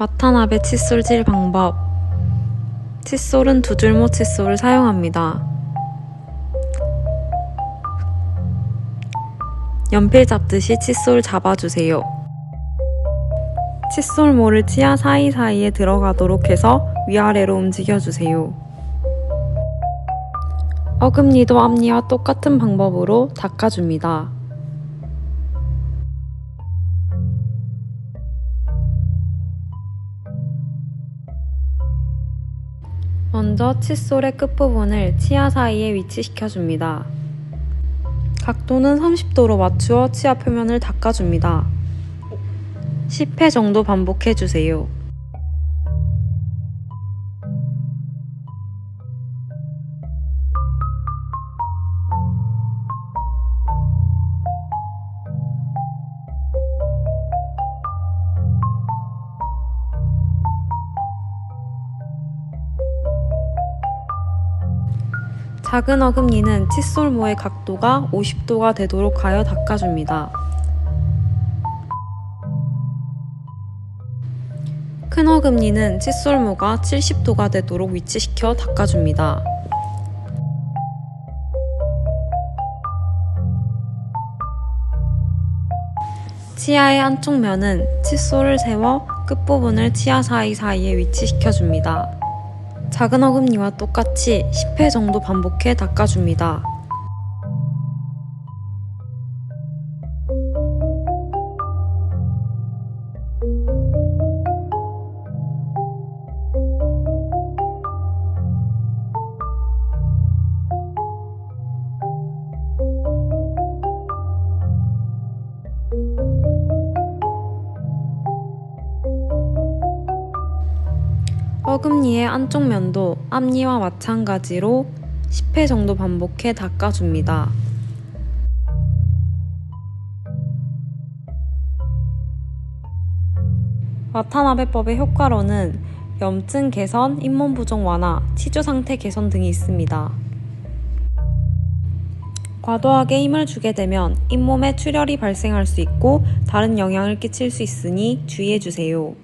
마타나베 칫솔질 방법 칫솔은 두 줄모 칫솔을 사용합니다. 연필 잡듯이 칫솔 잡아주세요. 칫솔모를 치아 사이사이에 들어가도록 해서 위아래로 움직여주세요. 어금니도 앞니와 똑같은 방법으로 닦아줍니다. 먼저 칫솔의 끝부분을 치아 사이에 위치시켜줍니다. 각도는 30도로 맞추어 치아 표면을 닦아줍니다. 10회 정도 반복해주세요. 작은 어금니는 칫솔모의 각도가 50도가 되도록 하여 닦아줍니다. 큰 어금니는 칫솔모가 70도가 되도록 위치시켜 닦아줍니다. 치아의 한쪽 면은 칫솔을 세워 끝부분을 치아 사이사이에 위치시켜줍니다. 작은 어금니와 똑같이 10회 정도 반복해 닦아줍니다. 어금니의 안쪽 면도 앞니와 마찬가지로 10회 정도 반복해 닦아줍니다. 와타나베법의 효과로는 염증 개선, 잇몸 부종 완화, 치주 상태 개선 등이 있습니다. 과도하게 힘을 주게 되면 잇몸에 출혈이 발생할 수 있고 다른 영향을 끼칠 수 있으니 주의해 주세요.